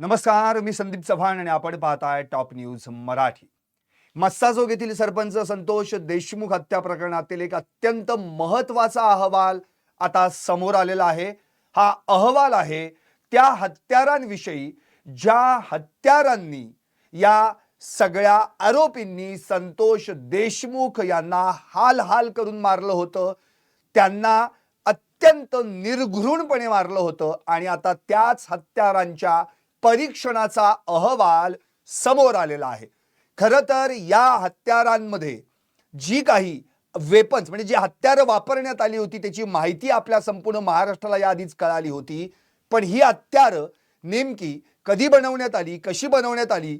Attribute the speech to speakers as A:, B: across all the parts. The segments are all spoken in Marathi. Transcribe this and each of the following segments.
A: नमस्कार मी संदीप चव्हाण आणि आपण पाहताय टॉप न्यूज मराठी. मस्साजोग येथील सरपंच संतोष देशमुख हत्या प्रकरणातील एक अत्यंत महत्त्वाचा अहवाल आता समोर आलेला आहे. हा अहवाल आहे त्या हत्यारांविषयी ज्या हत्यारांनी या सगळ्या आरोपींनी संतोष देशमुख यांना हाल हाल करून मारलं होतं त्यांना अत्यंत निर्घृणपणे मारलं होतं आणि आता त्याच हत्यारांच्या परीक्षणाचा अहवाल समोर आलेला आहे. खरं तर या हत्यारांमध्ये जी काही वेपन्स म्हणजे जी हत्यारं वापरण्यात आली होती त्याची माहिती आपल्या संपूर्ण महाराष्ट्राला याआधीच कळाली होती. पण ही हत्यारं नेमकी कधी बनवण्यात आली कशी बनवण्यात आली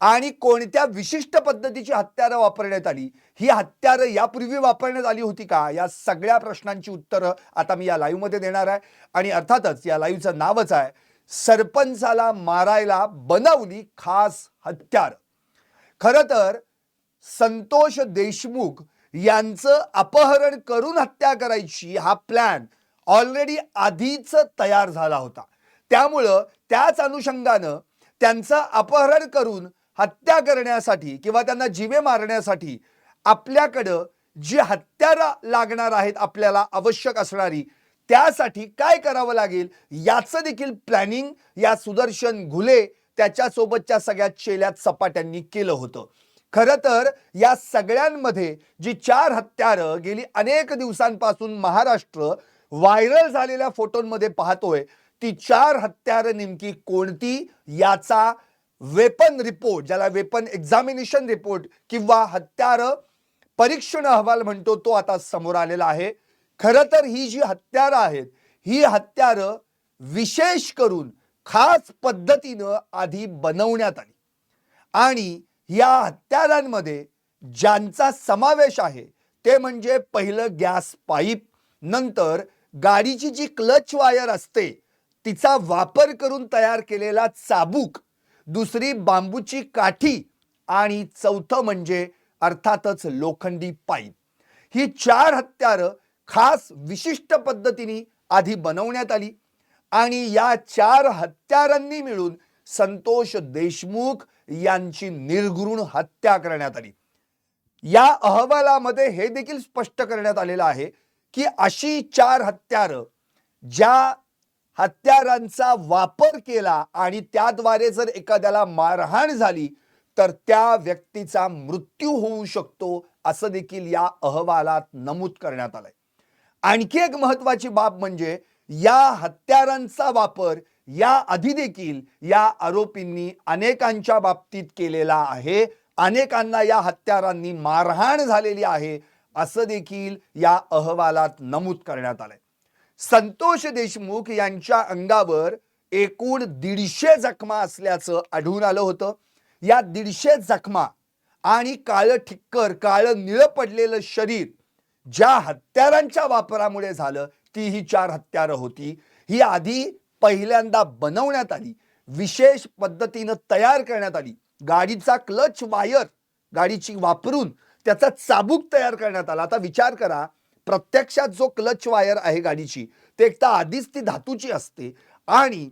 A: आणि कोणत्या विशिष्ट पद्धतीची हत्यारं वापरण्यात आली ही हत्यारं यापूर्वी वापरण्यात आली होती का? या सगळ्या प्रश्नांची उत्तरं आता मी या लाईव्हमध्ये देणार आहे. आणि अर्थातच या लाईव्हचं नावच आहे सरपंचाला मारायला बनवली खास हत्यार. खरं तर संतोष देशमुख यांचं अपहरण करून हत्या करायची हा प्लॅन ऑलरेडी आधीच तयार झाला होता. त्यामुळं त्याच अनुषंगानं त्यांचं अपहरण करून हत्या करण्यासाठी किंवा त्यांना जीवे मारण्यासाठी आपल्याकडं जी हत्यारं लागणार आहेत आपल्याला आवश्यक असणारी त्यासाठी काय करावं लागेल? याचं देखील प्लॅनिंग या सुदर्शन घुले त्याच्यासोबतच्या सगळ्या चेल्यात सपाट्यांनी केलं होतं. खरं तर या सगळ्यांमध्ये जी चार हत्यारं गेली अनेक दिवसांपासून महाराष्ट्र व्हायरल झालेल्या फोटोंमध्ये पाहतोय ती चार हत्यारं नेमकी कोणती? याचा वेपन रिपोर्ट ज्याला वेपन एक्झामिनेशन रिपोर्ट किंवा हत्यारं परीक्षण अहवाल म्हणतो तो आता समोर आलेला आहे. खरं तर ही जी हत्यारं आहेत ही हत्यारं विशेष करून खास पद्धतीनं आधी बनवण्यात आली. आणि या हत्यारांमध्ये ज्यांचा समावेश आहे ते म्हणजे पहिलं गॅस पाईप नंतर गाडीची जी क्लच वायर असते तिचा वापर करून तयार केलेला चाबूक दुसरी बांबूची काठी आणि चौथं म्हणजे अर्थातच लोखंडी पाईप. ही चार हत्यारं खास विशिष्ट पद्धतीने आधी बनवण्यात आली आणि या चार हत्यारांनी मिळून संतोष देशमुख यांची निर्घृण हत्या करण्यात आली. या अहवालामध्ये हे देखील स्पष्ट करण्यात आलेलं आहे की अशी चार हत्यारं ज्या हत्यारांचा वापर केला आणि त्याद्वारे जर एखाद्याला मारहाण झाली तर त्या व्यक्तीचा मृत्यू होऊ शकतो असं देखील या अहवालात नमूद करण्यात आलंय. आणखी एक महत्वाची बाब म्हणजे या हत्यारांचा वापर या आधी देखील या आरोपींनी अनेकांच्या बाबतीत केलेला आहे. अनेकांना या हत्यारांनी मारहाण झालेली आहे असं देखील या अहवालात नमूद करण्यात आलंय. संतोष देशमुख यांच्या अंगावर एकूण दीडशे जखमा असल्याचं आढळून आलं होतं. या दीडशे जखमा आणि काळं ठिक्कर काळं निळं पडलेलं शरीर ज्या हत्यारांच्या वापरामुळे झालं ती ही चार हत्यारं होती. ही आधी पहिल्यांदा बनवण्यात आली. विशेष पद्धतीनं तयार करण्यात आली. गाडीचा क्लच वायर गाडीची वापरून त्याचा चाबूक तयार करण्यात आला. आता विचार करा प्रत्यक्षात जो क्लच वायर आहे गाडीची ते एक तर आधीच ती धातूची असते आणि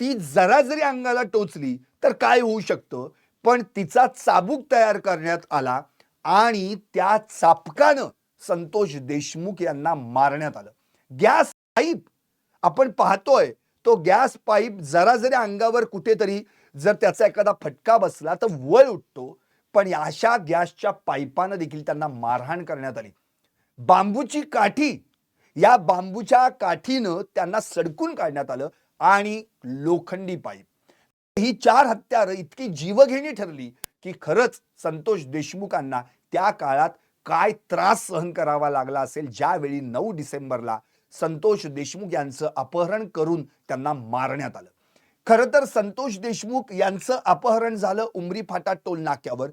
A: ती जरा जरी अंगाला टोचली तर काय होऊ शकतं? पण तिचा चाबूक तयार करण्यात आला आणि त्या चापकानं संतोष देशमुख यांना मारण्यात आलं. गॅस पाईप आपण पाहतोय तो गॅस पाईप जरा जरी अंगावर कुठेतरी जर त्याचा एखादा फटका बसला तर वळ उठतो पण अशा गॅसच्या पाईपानं देखील त्यांना मारहाण करण्यात आली. बांबूची काठी या बांबूच्या काठीनं त्यांना सडकून काढण्यात आलं आणि लोखंडी पाईप. ही चार हत्यारं इतकी जीवघेणी ठरली की खरंच संतोष देशमुखांना त्या काळात काय त्रास सहन करावा लागला असेल ज्यावेळी नऊ डिसेंबरला संतोष देशमुख यांचं अपहरण करून त्यांना मारण्यात आलं. खरं तर संतोष देशमुख यांचं अपहरण झालं उमरी फाटा टोल नाक्यावर.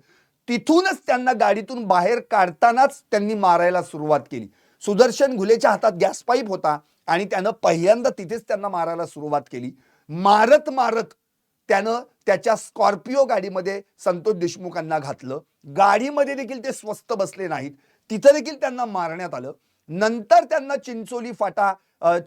A: तिथूनच त्यांना गाडीतून बाहेर काढतानाच त्यांनी मारायला सुरुवात केली. सुदर्शन घुलेच्या हातात गॅस पाईप होता आणि त्यानं पहिल्यांदा तिथेच त्यांना मारायला सुरुवात केली. मारत मारत त्यानं त्याच्या स्कॉर्पिओ गाडीमध्ये संतोष देशमुखांना घातलं. गाडीमध्ये देखील ते स्वस्त बसले नाहीत. तिथं देखील त्यांना मारण्यात आलं. नंतर त्यांना चिंचोली फाटा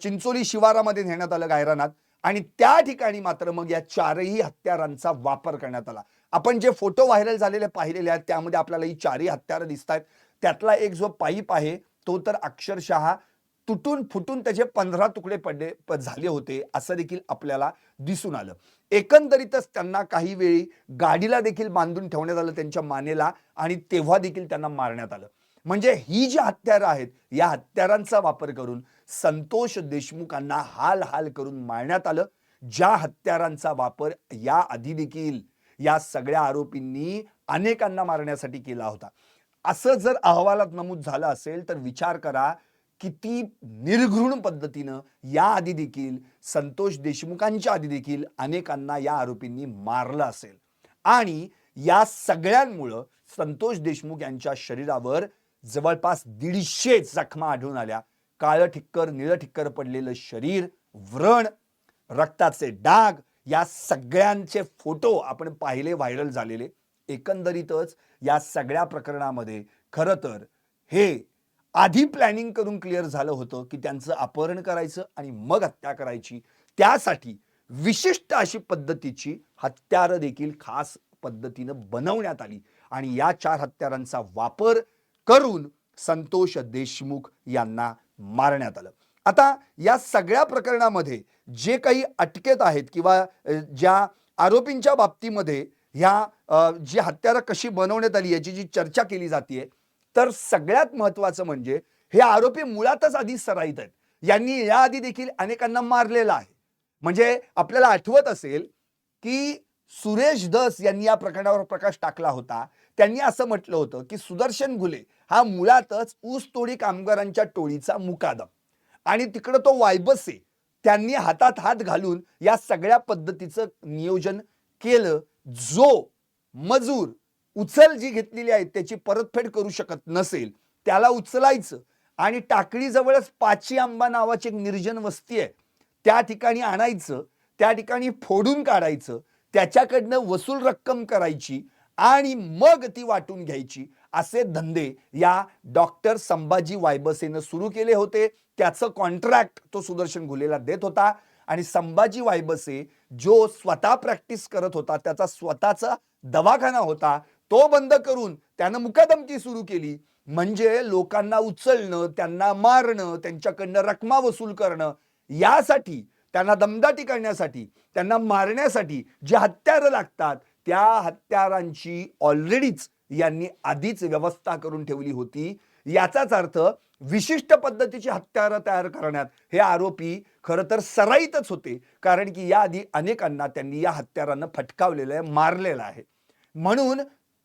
A: चिंचोली शिवारामध्ये नेण्यात आलं गायरानात. आणि त्या ठिकाणी मात्र मग या चारही हत्यारांचा वापर करण्यात आला. आपण जे फोटो व्हायरल झालेले पाहिलेले आहेत त्यामध्ये आपल्याला ही चारही हत्यारं दिसत आहेत त्यातला एक जो पाईप आहे तो तर अक्षरशः तुटून फुटून त्याचे पंधरा तुकडे पडले प- झाले होते असं देखील आपल्याला दिसून आलं. एकंदरीतच त्यांना काही वेळी गाडीला देखील बांधून ठेवण्यात आलं त्यांच्या मानेला आणि तेव्हा देखील त्यांना मारण्यात आलं. म्हणजे ही जी हत्यारं आहेत या हत्यारांचा वापर करून संतोष देशमुखांना हाल हाल करून मारण्यात आलं. ज्या हत्यारांचा वापर या आधी देखील या सगळ्या आरोपींनी अनेकांना मारण्यासाठी केला होता. असं जर अहवालात नमूद झालं असेल तर विचार करा किती निर्घृण पद्धतीनं या आधी देखील संतोष देशमुखांच्या आधी देखील अनेकांना या आरोपींनी मारलं असेल. आणि या सगळ्यांमुळं संतोष देशमुख यांच्या शरीरावर जवळपास दीडशे जखमा आढळून आल्या. काळं ठिक्कर निळं ठिक्कर पडलेलं शरीर व्रण रक्ताचे डाग या सगळ्यांचे फोटो आपण पाहिले व्हायरल झालेले. एकंदरीतच या सगळ्या प्रकरणामध्ये खरं तर हे आधी प्लॅनिंग करून क्लिअर झालं होतं की त्यांचं अपहरण करायचं आणि मग हत्या करायची. त्यासाठी विशिष्ट अशी पद्धतीची हत्यारं देखील खास पद्धतीनं बनवण्यात आली. आणि या चार हत्यारांचा वापर करून संतोष देशमुख यांना मारण्यात आलं. आता या सगळ्या प्रकरणामध्ये जे काही अटकेत आहेत किंवा ज्या आरोपींच्या बाबतीमध्ये ह्या जी हत्यारं कशी बनवण्यात आली याची जी चर्चा केली जाते तर सगळ्यात महत्वाचं म्हणजे हे आरोपी मुळातच आधी सराईत आहेत. यांनी याआधी देखील अनेकांना मारलेलं आहे. म्हणजे आपल्याला आठवत असेल की सुरेश दस यांनी या प्रकरणावर प्रकाश टाकला होता. त्यांनी असं म्हटलं होतं की सुदर्शन घुले हा मुळातच ऊसतोडी कामगारांच्या टोळीचा मुकादम. आणि तिकडं तो वायबसे त्यांनी हातात हात घालून या सगळ्या पद्धतीचं नियोजन केलं. जो मजूर उचल जी घेतलेली आहे त्याची परतफेड करू शकत नसेल त्याला उचलायचं. आणि टाकळीजवळच पाची आंबा नावाची एक निर्जन वस्ती आहे. त्या ठिकाणी आणायचं त्या ठिकाणी फोडून काढायचं त्याच्याकडनं वसूल रक्कम करायची आणि मग ती वाटून घ्यायची असे धंदे या डॉक्टर संभाजी वायबसेनं सुरू केले होते. त्याचं कॉन्ट्रॅक्ट तो सुदर्शन घुलेला देत होता आणि संभाजी वायबसे जो स्वतः प्रॅक्टिस करत होता त्याचा स्वतःचा दवाखाना होता तो बंद करून त्यानं मुकादमकी सुरू केली. म्हणजे लोकांना उचलणं त्यांना मारणं त्यांच्याकडनं रकमा वसूल करणं यासाठी त्यांना दमदाटी करण्यासाठी त्यांना मारण्यासाठी जे हत्यारं लागतात त्या हत्यारांची ऑलरेडीच यांनी आधीच व्यवस्था करून ठेवली होती. याचाच अर्थ विशिष्ट पद्धतीची हत्यारं तयार करण्यात हे आरोपी खरं तर सराईतच होते. कारण की याआधी अनेकांना त्यांनी या हत्यारांना फटकावलेलं आहे मारलेलं आहे. म्हणून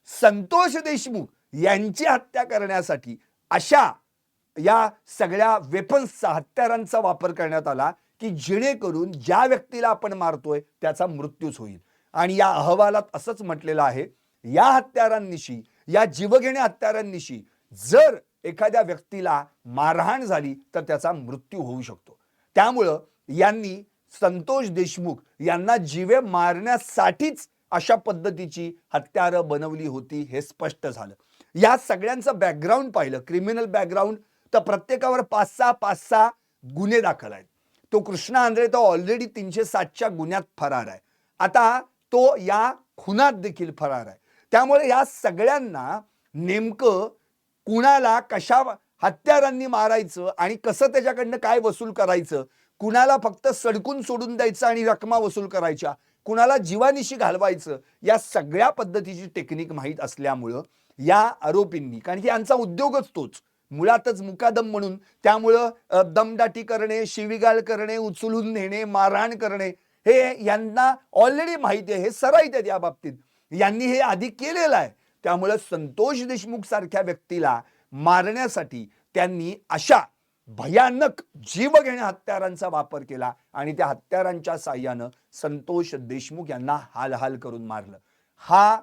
A: संतोष देशमुख यांची हत्या करण्यासाठी अशा या सगळ्या वेपन्सचा हत्यारांचा वापर करण्यात आला की जेणेकरून ज्या व्यक्तीला आपण मारतोय त्याचा मृत्यूच होईल. आणि या अहवालात असंच म्हटलेलं आहे या हत्यारांनिशी या जीवघेण्या हत्यारांनिशी जर एखाद्या व्यक्तीला मारहाण झाली तर त्याचा मृत्यू होऊ शकतो. त्यामुळं यांनी संतोष देशमुख यांना जीवे मारण्यासाठीच अशा पद्धतीची हत्यारं बनवली होती हे स्पष्ट झालं. या सगळ्यांचं बॅकग्राऊंड पाहिलं. क्रिमिनल बॅकग्राऊंड तर प्रत्येकावर पाच सहा पाच सहा गुन्हे दाखल आहेत. तो कृष्णा आंध्रे तो ऑलरेडी तीनशे सातच्या गुन्ह्यात फरार आहे. आता तो या खुनात देखील फरार आहे. त्यामुळे या सगळ्यांना नेमकं कुणाला कशा हत्यारांनी मारायचं आणि कसं त्याच्याकडनं काय वसूल करायचं कुणाला फक्त सडकून सोडून द्यायचं आणि रकमा वसूल करायच्या कुणाला जीवानिशी घालवायचं या सगळ्या पद्धतीची टेक्निक माहीत असल्यामुळं या आरोपींनी कारण की यांचा उद्योगच तोच. मुळातच मुकादम म्हणून त्यामुळं दमदाटी करणे शिवीगाळ करणे उचलून नेणे मारहाण करणे हे यांना ऑलरेडी माहिती आहे हे सराईत आहेत या बाबतीत. यांनी हे आधी केलेलं आहे. त्यामुळं संतोष देशमुख सारख्या व्यक्तीला मारण्यासाठी त्यांनी अशा भयानक जीवघेण्या हत्यारांचा वापर केला आणि त्या हत्यारांच्या साह्यानं संतोष देशमुख यांना हालहाल करून मारलं. हा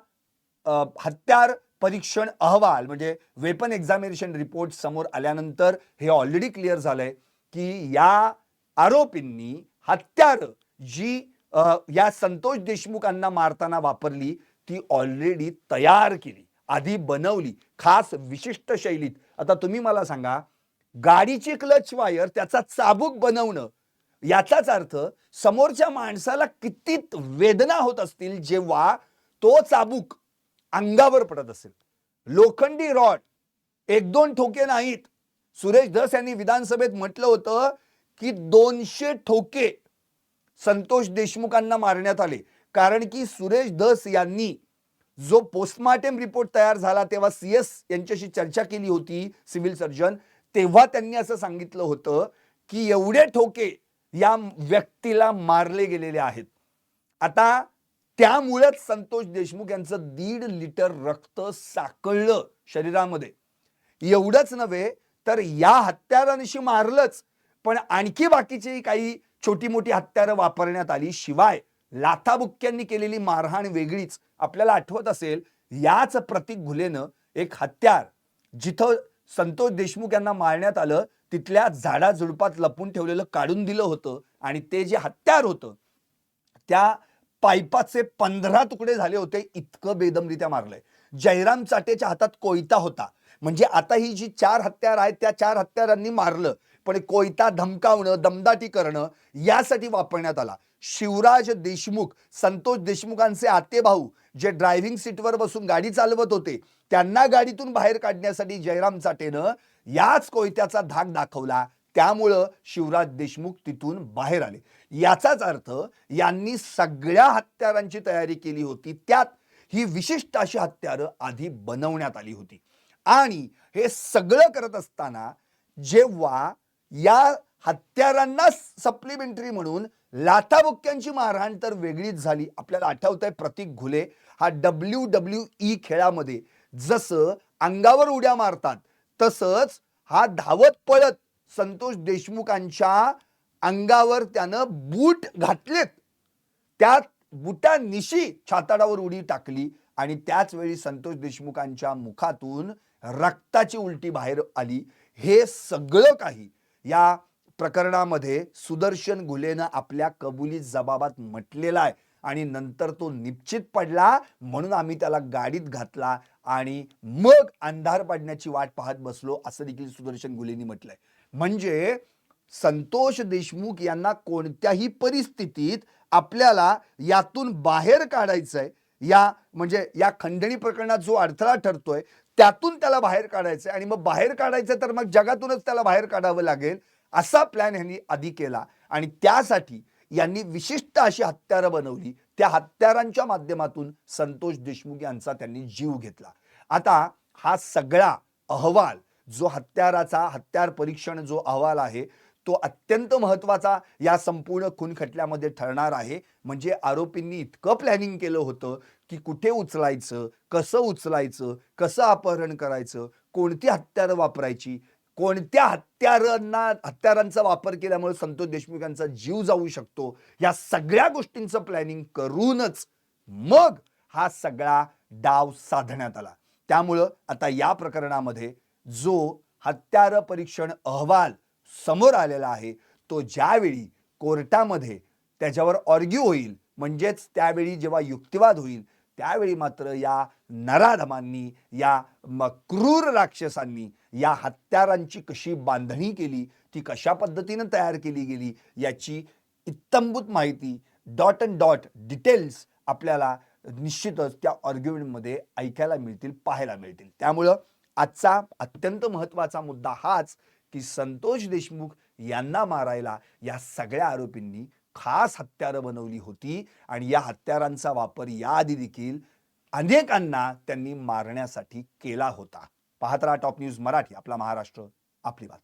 A: हत्यार परीक्षण अहवाल म्हणजे वेपन एक्झामिनेशन रिपोर्ट समोर आल्यानंतर हे ऑलरेडी क्लिअर झालंय की या आरोपींनी हत्यार जी या संतोष देशमुखांना मारताना वापरली ती ऑलरेडी तयार केली आधी बनवली खास विशिष्ट शैलीत. आता तुम्ही मला सांगा गाडीची क्लच वायर त्याचा चाबूक बनवणं याचाच अर्थ समोरच्या माणसाला किती वेदना होत असतील जेव्हा तो चाबूक अंगावर पडत असेल. लोखंडी रॉड एक दोन ठोके नाहीत. सुरेश धस यांनी विधानसभेत म्हटलं होतं की दोनशे ठोके संतोष देशमुखांना मारण्यात आले. कारण की सुरेश धस यांनी जो पोस्टमार्टम रिपोर्ट तयार झाला तेव्हा सी एस यांच्याशी चर्चा केली होती सिव्हिल सर्जन. तेव्हा त्यांनी असं सांगितलं होतं की एवढे ठोके या व्यक्तीला मारले गेलेले आहेत. आता त्यामुळेच संतोष देशमुख यांचं दीड लिटर रक्त साकळलं शरीरामध्ये. एवढंच नव्हे तर या हत्यारांशी मारलंच. पण आणखी बाकीची काही छोटी मोठी हत्यारं वापरण्यात आली. शिवाय लाथाबुक्क्यांनी केलेली मारहाण वेगळीच. आपल्याला आठवत असेल याच प्रतीक घुलेनं एक हत्यार जिथं संतोष देशमुख यांना मारण्यात आलं तिथल्या झाडा झुडपात लपून ठेवलेलं काढून दिलं होतं आणि ते जे हत्यार होतं त्या पायपाचे पंधरा तुकडे झाले होते इतकं बेदमरित्या मारलंय. जयराम चाटेच्या हातात कोयता होता. म्हणजे आता ही जी चार हत्यार आहेत त्या चार हत्यारांनी मारलं पण कोयता धमकावणं दमदाटी करणं यासाठी वापरण्यात आला. शिवराज देशमुख संतोष देशमुखांचे आते भाऊ जे ड्रायव्हिंग सीटवर बसून गाडी चालवत होते त्यांना गाडीतून बाहेर काढण्यासाठी जयराम चाटेनं याच कोयत्याचा धाक दाखवला. त्यामुळं शिवराज देशमुख तिथून बाहेर आले. याचाच अर्थ यांनी सगळ्या हत्यारांची तयारी केली होती. त्यात ही विशिष्ट अशी हत्यारं आधी बनवण्यात आली होती. आणि हे सगळं करत असताना जेव्हा या हत्यारांना सप्लिमेंटरी म्हणून लाथाबुक्क्यांची मारहाण तर वेगळीच झाली. आपल्याला आठवत आहे प्रतीक घुले हा डब्ल्यू डब्ल्यू ई खेळामध्ये जसं अंगावर उड्या मारतात तसंच हा धावत पळत संतोष देशमुखांच्या अंगावर त्यानं बूट घातलेत. त्यात बुटानिशी छाताडावर उडी टाकली आणि त्याच वेळी संतोष देशमुखांच्या मुखातून रक्ताची उलटी बाहेर आली. हे सगळं काही या प्रकरणामध्ये सुदर्शन घुलेनं आपल्या कबुली जबाबात म्हटलेला आहे आणि नंतर तो निश्चित पडला म्हणून आम्ही त्याला गाडीत घातला आणि मग अंधार पडण्याची वाट पाहत बसलो असं देखील सुदर्शन गुलेनी म्हटलंय. म्हणजे संतोष देशमुख यांना कोणत्याही परिस्थितीत आपल्याला यातून बाहेर काढायचंय या म्हणजे या खंडणी प्रकरणात जो अडथळा ठरतोय त्यातून त्याला बाहेर काढायचंय आणि मग बाहेर काढायचं तर मग जगातूनच त्याला बाहेर काढावं लागेल. असा प्लॅन यांनी आधी केला. आणि त्यासाठी यांनी विशिष्ट अशी हत्यारं बनवली. त्या हत्यारांच्या माध्यमातून संतोष देशमुख यांचा त्यांनी जीव घेतला. आता हा सगळा अहवाल जो हत्याराचा हत्यार परीक्षण जो अहवाल आहे तो अत्यंत महत्त्वाचा या संपूर्ण खून खटल्यामध्ये ठरणार आहे. म्हणजे आरोपींनी इतकं प्लॅनिंग केलं होतं की कुठे उचलायचं कसं उचलायचं कसं अपहरण करायचं कोणती हत्यारं वापरायची कोणत्या हत्यारांना हत्यारांचा वापर केल्यामुळे संतोष देशमुख यांचा जीव जाऊ शकतो? या सगळ्या गोष्टींचं प्लॅनिंग करूनच मग हा सगळा डाव साधण्यात आला. त्यामुळं आता या प्रकरणामध्ये जो हत्यार परीक्षण अहवाल समोर आलेला आहे तो ज्यावेळी कोर्टामध्ये त्याच्यावर ऑर्ग्यू होईल म्हणजेच त्यावेळी जेव्हा युक्तिवाद होईल त्यावेळी मात्र या नराधमांनी या म- क्रूर राक्षसांनी या हत्यारांची कशी बांधणी केली ती कशा पद्धतीनं तयार केली गेली याची इत्तंभूत माहिती डॉट अँड डॉट डिटेल्स आपल्याला निश्चितच त्या ऑर्ग्युमेंटमध्ये ऐकायला मिळतील पाहायला मिळतील. त्यामुळं आजचा अत्यंत महत्त्वाचा मुद्दा हाच की संतोष देशमुख यांना मारायला या सगळ्या आरोपींनी खास हत्यारं बनवली होती आणि या हत्यारांचा वापर याआधी देखील अनेकांना त्यांनी मारण्यासाठी केला होता. पाहत राहा टॉप न्यूज मराठी आपला महाराष्ट्र आपली बात